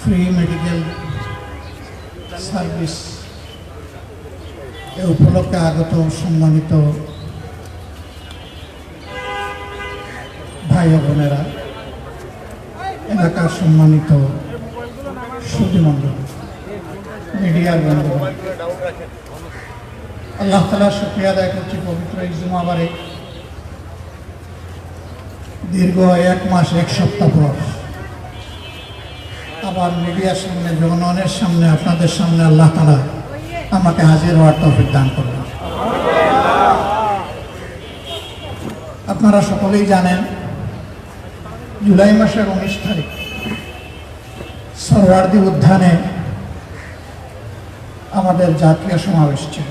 Free medical service এ উপলক্ষে আগত সম্মানিত ভাই বোনেরা, এলাকার সম্মানিত সুধীমণ্ডল মিডিয়ার বন্ধুগণ আল্লাহ তালা শুক্রিয়া আদায় করছি পবিত্র এই জুমাবারে। দীর্ঘ এক মাস, এক সপ্তাহ পর আবার মিডিয়ার সামনে, জনগণের সামনে, আপনাদের সামনে আল্লাহ তালা আমাকে হাজির হওয়ার তৌফিক দান করবেন আপনারা সকলেই জানেন, জুলাই মাসের উনিশ তারিখ, সরওয়ার্দি উদ্যানে আমাদের জাতীয় সমাবেশ ছিল।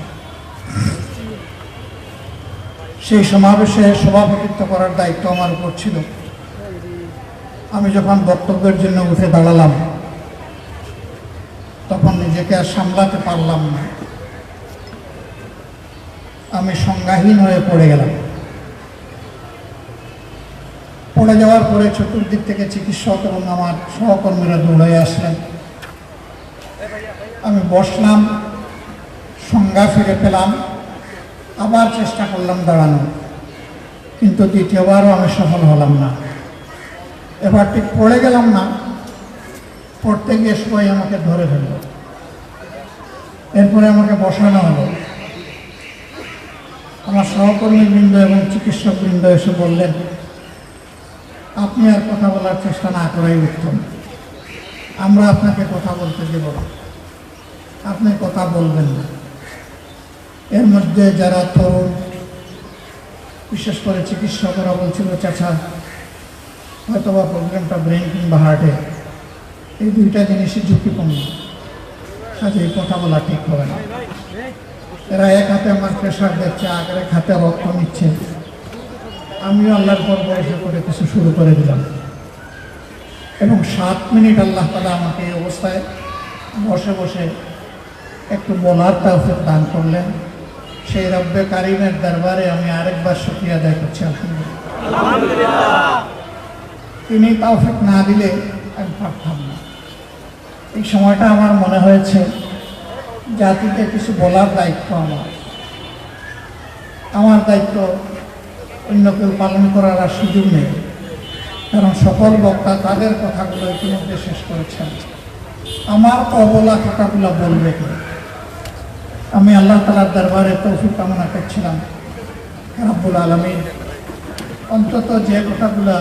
সেই সমাবেশে সভাপতিত্ব করার দায়িত্ব আমার উপর ছিল। আমি যখন বক্তব্যের জন্য উঠে দাঁড়ালাম নিজেকে আর সামলাতে পারলাম না। আমি সংজ্ঞাহীন হয়ে পড়ে গেলাম। পড়ে যাওয়ার পরে চতুর্দিক থেকে চিকিৎসক এবং আমার সহকর্মীরা দৌড়ে আসলেন। আমি বসলাম, সংজ্ঞা ফিরে পেলাম, আবার চেষ্টা করলাম দাঁড়ানো কিন্তু দ্বিতীয়বারও আমি সফল হলাম না। এবার ঠিক পড়ে গেলাম না, পড়তে গিয়ে সবাই আমাকে ধরে ফেলল। এরপরে আমাকে বসানো হলো। আমার সহকর্মীবৃন্দ এবং চিকিৎসকবৃন্দ এসে বললেন, আপনি আর কথা বলার চেষ্টা না করাই উত্তম। আমরা আপনাকে কথা বলতে দেব না। আপনি কথা বলবেন না। এর মধ্যে যারা তরুণ, বিশেষ করে চিকিৎসকরা বলছিল, চাচা হয়তো বা প্রবলেমটা ব্রেন কিংবা হার্টে। এই দুইটা জিনিসই ঝুঁকিপূর্ণ। কাজে কথা বলা ঠিক হবে না। এরা এক হাতে আমার প্রেশার দিচ্ছে আর এক হাতে রক্ত নিচ্ছে। আমিও আল্লাহর পর বয়সে করে কিছু শুরু করে দিলাম। এবং সাত মিনিট আল্লাহ তালা আমাকে এই অবস্থায় বসে বসে একটু বলার তাওফিক দান করলেন। সেই রব্বে কারিমের দরবারে আমি আরেকবার শুক্রিয়া আদায় করছি, আলহামদুলিল্লাহ। তিনি তাওফিক না দিলে আমি পারতাম না। এই সময়টা আমার মনে হয়েছে, জাতিকে কিছু বলার দায়িত্ব আমার। আমার দায়িত্ব অন্য কেউ পালন করার আর সুযোগ নেই, কারণ সকল বক্তা তাদের কথাগুলো ইতিমধ্যে শেষ করেছেন। আমার অবলা কথাগুলো বলবে আমি আল্লাহ তালার দরবারে তৌফিক কামনা করছিলাম। রাব্বুল আলমীর অন্তত যে কথাগুলো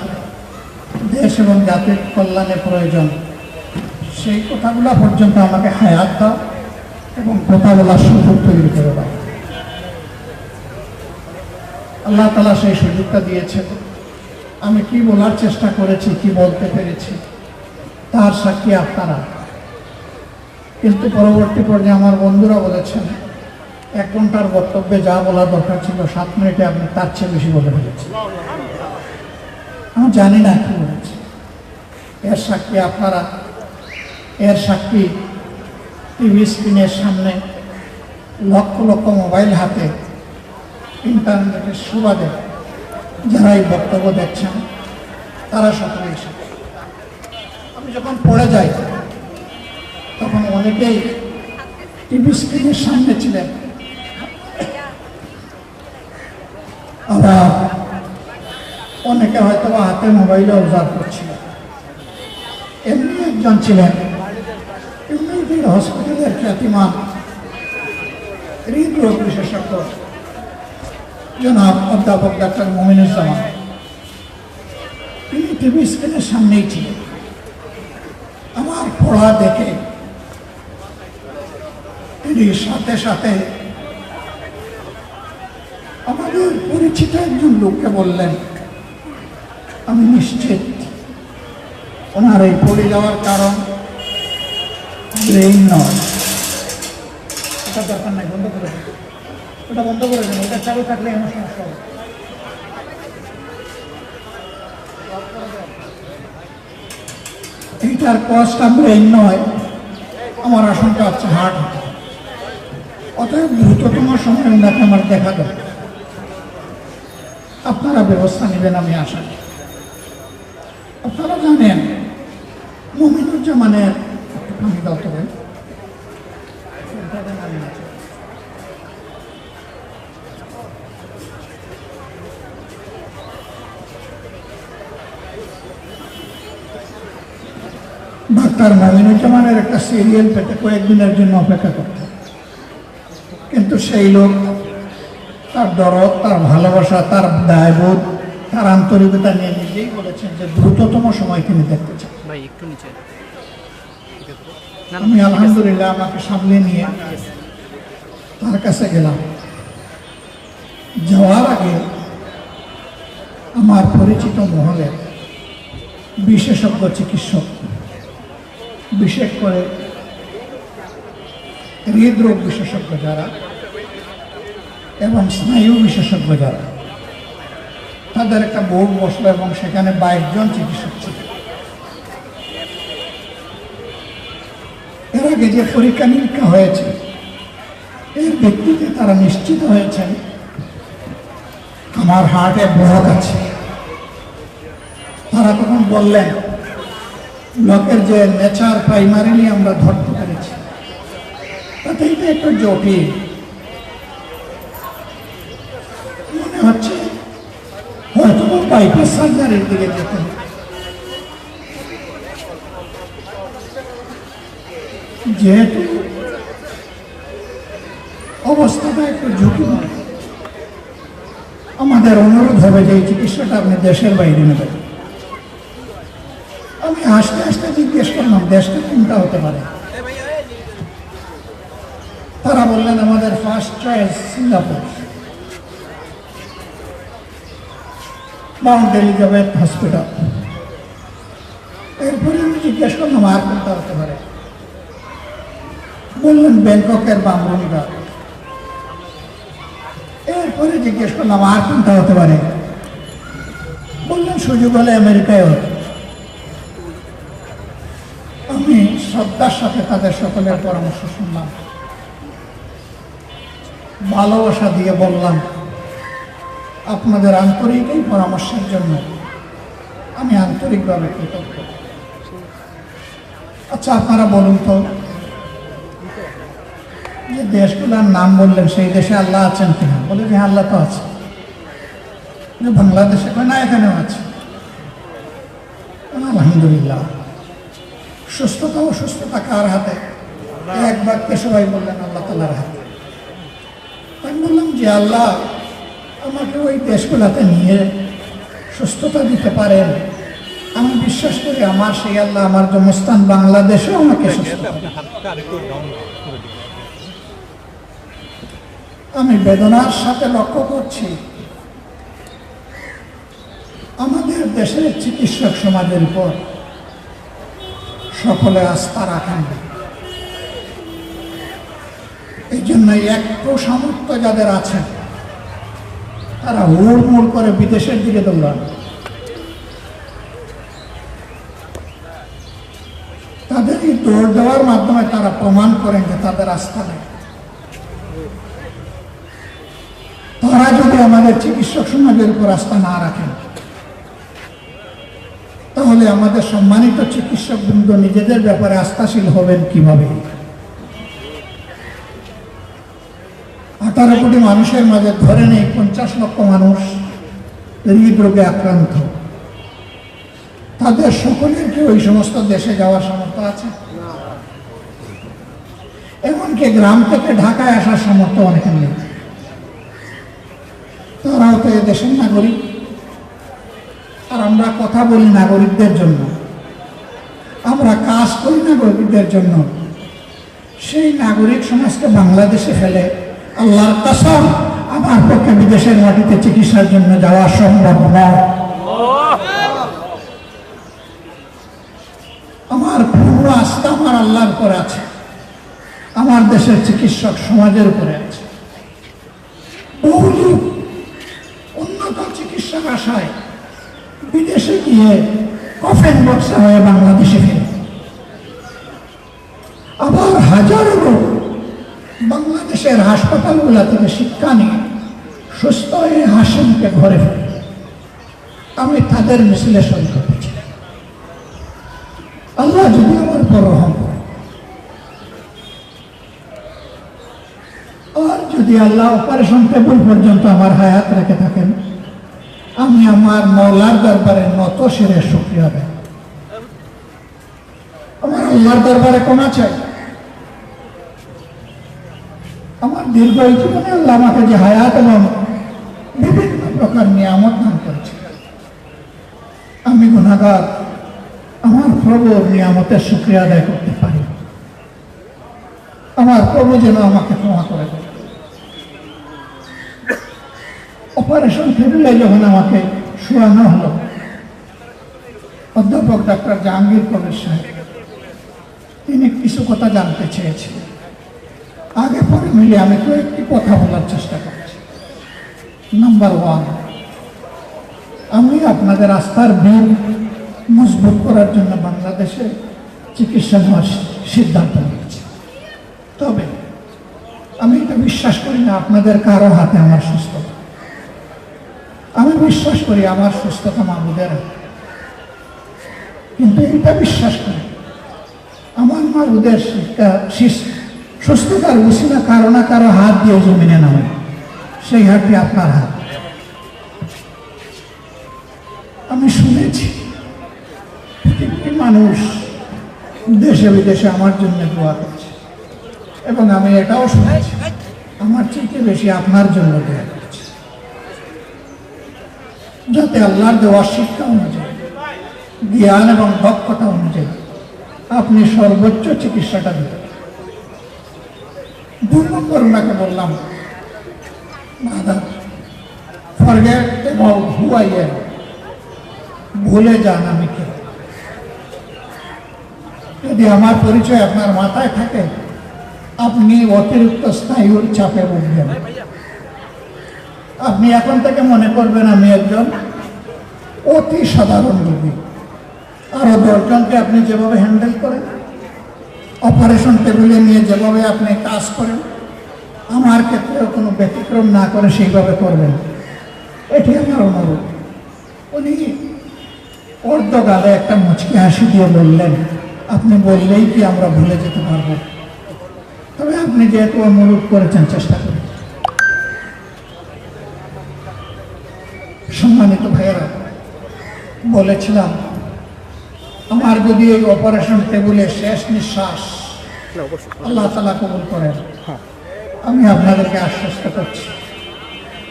দেশ এবং জাতির কল্যাণে প্রয়োজন সেই কথাগুলো পর্যন্ত আমাকে হায়াত দাও এবং কথা বলার সুযোগ তৈরি করে দাও। আল্লাহ তালা সেই সুযোগটা দিয়েছেন। আমি কি বলার চেষ্টা করেছি, কি বলতে পেরেছি, তার সাক্ষী আপনারা। কিন্তু পরবর্তী পর্যায়ে আমার বন্ধুরা বলেছেন, এক ঘণ্টার বক্তব্যে যা বলা দরকার ছিল, সাত মিনিটে আপনি তার চেয়ে বেশি বলে ফেলেছেন। আমি জানি না কি বলেছি। এর সাক্ষী আপনারা। এর সাক্ষী টিভি স্ক্রিনের সামনে লক্ষ লক্ষ মোবাইল হাতে, ইন্টারনেটের সুবাদে যারা এই বক্তব্য দেখছেন, তারা সকলেই সাক্ষী। আমি যখন পড়ে যাই, তখন অনেকেই টিভি স্ক্রিনের সামনে ছিলেন। আবার অনেকে হয়তো হাতে মোবাইলে অবজার্ভ করছিল এমনি একজন ছিলেন ইউনাইটেড হসপিটালের খ্যাতিমান, হৃদরোগ বিশেষজ্ঞ, জনাব অধ্যাপক ডাক্তার মমিনুজ্জামান, তিনি টিভি স্ক্রিনের সামনেই ছিলেন। আমার পড়া দেখে তিনি সাথে সাথে আমাদের পরিচিত একজন লোককে বললেন, আমি নিশ্চিত ওনার এই পড়ে যাওয়ার কারণ ব্রেইন নয় ওটা দরকার নাই বন্ধ করে ওটা বন্ধ করে দিন ওটা চালু থাকলে আমার সমস্যা হবে এইটার কজটা ব্রেইন নয়। আমার আশঙ্কা হচ্ছে হার্ট অতএব দ্রুততম সময় ওনাকে আমার দেখা দরকার। আপনারা ব্যবস্থা নেবেন আমি আশা করি। আপনারা জানেন মমিনুজ্জামানের দাও তো ভাই ডাক্তার মমিনুজ্জামানের একটা সিরিয়াল পেতে কয়েকদিনের জন্য অপেক্ষা করতে কিন্তু সেই লোক তার দরদ তার ভালোবাসা তার দায়বোধ তার আন্তরিকতা নিয়ে নিজেই বলেছেন যে দ্রুততম সময় তিনি দেখতে চান। আমি আলহামদুলিল্লাহ আমাকে সামনে নিয়ে তার কাছে গেলাম। যাওয়ার আগে আমার পরিচিত মহলে বিশেষজ্ঞ চিকিৎসক বিশেষ করে হৃদরোগ বিশেষজ্ঞ যারা এবং স্নায়ু বিশেষজ্ঞ যারা, তাদের একটা বোর্ড বসল এবং সেখানে বাইশ জন চিকিৎসক ছিল। এর আগে যে পরীক্ষা নিরীক্ষা হয়েছে এর ভিত্তিতে তারা নিশ্চিত হয়েছেন, আমার হার্টে ব্লক আছে। তারা তখন বললেন ব্লকের যে নেচার প্রাইমারিলি আমরা ধরতে পেরেছি, তাতে এটা একটু জটিল। মনে হচ্ছে হয়তো বাইপাস সার্জারির দিকে যেতে যেহেতু অবস্থাটা একটু ঝুঁকিময় আমাদের অনুরোধ হবে যে এই চিকিৎসাটা আপনি দেশের বাইরে নেবেন। আমি আস্তে জিজ্ঞেস করলাম, দেশটা কোনটা হতে পারে? তারা বললেন, আমাদের first choice Singapore. Mount Elizabeth hospital এরপরে আমি জিজ্ঞেস করলাম, আর কোনটা হতে পারে? বললেন, ব্যাংককের বামরুঙ্গা এরপরে জিজ্ঞেস করলাম, আর কোনটা হতে পারে? বললেন, সুযোগ হলে আমেরিকায় হবে আমি শ্রদ্ধার সাথে তাদের সকলের পরামর্শ শুনলাম। ভালোবাসা দিয়ে বললাম, আপনাদের আন্তরিক এই পরামর্শের জন্য আমি আন্তরিকভাবে কৃতজ্ঞ। আচ্ছা আপনারা বলুন তো, যে দেশগুলোর নাম বললেন, সেই দেশে আল্লাহ আছেন কিনা? বলে যে আল্লাহ তো আছে। বাংলাদেশে কয় না, এখানেও আছে। আলহামদুলিল্লাহ। সুস্থতা অসুস্থতা কার হাতে? এক বাক্যে সবাই বললেন, আল্লাহ তালার হাতে। আমি বললাম, যে আল্লাহ আমাকে ওই দেশগুলোতে নিয়ে সুস্থতা দিতে পারেন। আমি বিশ্বাস করি আমার সেই আল্লাহ আমার জন্মস্থান বাংলাদেশেও আমাকে আমি বেদনার সাথে লক্ষ্য করছি, আমাদের দেশের চিকিৎসক সমাজের উপর সকলে আস্থা রাখেন। এই জন্য একটু সামর্থ্য যাদের আছে, তারা হুড়মুড় করে বিদেশের দিকে দৌড়ান তাদের এই দৌড় দেওয়ার মাধ্যমে তারা প্রমাণ করেন যে তাদের আস্থা নেই তারা যদি আমাদের চিকিৎসক সমাজের উপর আস্থা না রাখেন তাহলে আমাদের সম্মানিত চিকিৎসক বৃন্দ নিজেদের ব্যাপারে আস্থাশীল হবেন কীভাবে? আঠারো কোটি মানুষের মাঝে ধরে নেই পঞ্চাশ লক্ষ মানুষ হৃদরোগে আক্রান্ত। তাদের সকলের কি ওই সমস্ত দেশে যাওয়ার সামর্থ্য আছে? এমনকি গ্রাম থেকে ঢাকায় আসার সামর্থ্য অনেকের নেই। তারাও তো এ দেশের নাগরিক। আমরা কথা বলি নাগরিকদের জন্য। আমরা কাজ করি নাগরিকদের জন্য। সেই নাগরিক সমাজকে বাংলাদেশে ফেলে আল্লাহর কসম, আমার পক্ষে বিদেশের মাটিতে চিকিৎসার জন্য যাওয়া সম্ভব নয় আমার পূর্ণ আস্থা আমার আল্লাহর উপরে আছে। আমার দেশের চিকিৎসক সমাজের উপরে আছে। বহু লোক উন্নত চিকিৎসার আশায় বিদেশে গিয়ে কফেন বক্সা হয়ে বাংলাদেশে ফেরে। আবার হাজার লোক বাংলাদেশের হাসপাতালগুলো থেকে শিক্ষা নিয়ে সুস্থ হয়ে হাসিমকে ঘরে ফেলে আমি তাদের বিশ্লেষণ করেছি আল্লাহ যদি আমার বড় রহম আর যদি আল্লাহ অপারেশন টেবল পর্যন্ত আমার হায়াত রেখে থাকেন আমি আমার মৌলার দরবারে নত শিরে শুক্রিয়া দেয় আমার আল্লাহর দরবারে ক্ষমা চাই। আমার দীর্ঘ এই জীবনে আল্লাহ আমাকে যে হায়াত এবং বিভিন্ন প্রকার নিয়ামত দান করেছে। আমি গুণাগার আমার প্রভুর নিয়ামতের শুক্রিয়া আদায় করতে পারি। আমার প্রভু যেন আমাকে ক্ষমা করে দেয়। অপারেশন টেবিলে যখন আমাকে শোয়ানো হলো, অধ্যাপক ডাক্তার জাহাঙ্গীর কবির সাহেব, তিনি কিছু কথা জানতে চেয়েছিলেন। আগে পরে মিলে আমি কয়েকটি কথা বলার চেষ্টা করছি। নাম্বার ওয়ান আমি আপনাদের আস্থার বিল মজবুত করার জন্য বাংলাদেশে চিকিৎসা নেওয়ার সিদ্ধান্ত নিয়েছি। তবে আমি এটা বিশ্বাস করি না আপনাদের কারও হাতে আমার সুস্থতা আমি বিশ্বাস করি আমার সুস্থতা হাতে। কিন্তু এটা বিশ্বাস করি। আমার মাবুদের শিক্ষা- সুস্থতার উচিনা কারও না কারও হাত দিয়ে জমিনে নামে। সেই হাতটি আপনার হাত। আমি শুনেছি মানুষ দেশে বিদেশে আমার জন্য দোয়া করছে। এবং আমি এটাও শুনেছি, আমার চেয়ে বেশি আপনার জন্য দোয়া। যাতে আল্লাহর দেওয়া শিক্ষা অনুযায়ী, জ্ঞান এবং দক্ষতা অনুযায়ী আপনি সর্বোচ্চ চিকিৎসাটা দিতে। দুই বললাম এম ভুলে যান আমি কে যদি আমার পরিচয় আপনার মাথায় থাকে, আপনি অতিরিক্ত স্নায়ুর চাপে উঠবেন আপনি এখন থেকে মনে করবেন আমি একজন অতি সাধারণ রোগী। আরও দশজনকে আপনি যেভাবে হ্যান্ডেল করেন, অপারেশন টেবিলে নিয়ে যেভাবে আপনি কাজ করেন, আমার ক্ষেত্রেও কোনো ব্যতিক্রম না করে সেইভাবে করবেন। এটি আমার অনুরোধ। উনি অর্ধকালে একটা মুচকি হাসি দিয়ে বললেন, আপনি বললেই কি আমরা ভুলে যেতে পারব? তবে আপনি যেহেতু অনুরোধ করেছেন, চেষ্টা সম্মানিত ভাইয়েরা বলেছিলাম আমার যদি এই অপারেশন টেবিলে শেষ নিঃশ্বাস আল্লাহ তালা কবুল করেন। আমি আপনাদেরকে আশ্বস্ত করছি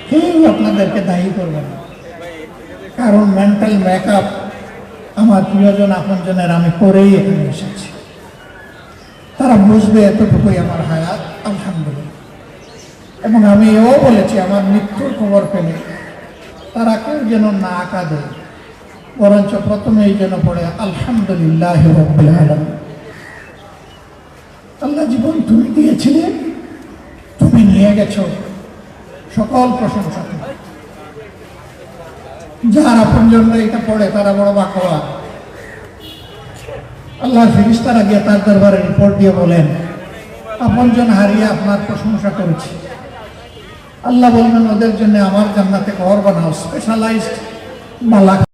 কেউ আপনাদেরকে দায়ী করবে না। কারণ মেন্টাল মেকআপ আমার প্রিয়জন আপনজনের আমি করেই এখানে এসেছি। তারা বুঝবে এতটুকুই আমার হায়াত আলহামদুলিল্লাহ। এবং আমি এও বলেছি আমার মৃত্যুর খবর পেলে তারা কেউ যেন না কাঁদে, বরঞ্চ প্রথমেই যেন পড়ে, আলহামদুলিল্লাহ আল্লাহ জীবন তুমি দিয়েছিলে, তুমি নিয়ে গেছ, সকল প্রশংসা। যার আপনজনরা এটা পড়ে, তারা বড় বাকওয়া আল্লাহ ফিরিস্তারা গিয়ে তার দরবারে রিপোর্ট দিয়ে বলেন, আপন আপনজন হারিয়ে আপনার প্রশংসা করেছি। আল্লাহ বলবেন ওদের জন্য আমার জান্নাতে ঘর বানাও স্পেশালাইজড মালাক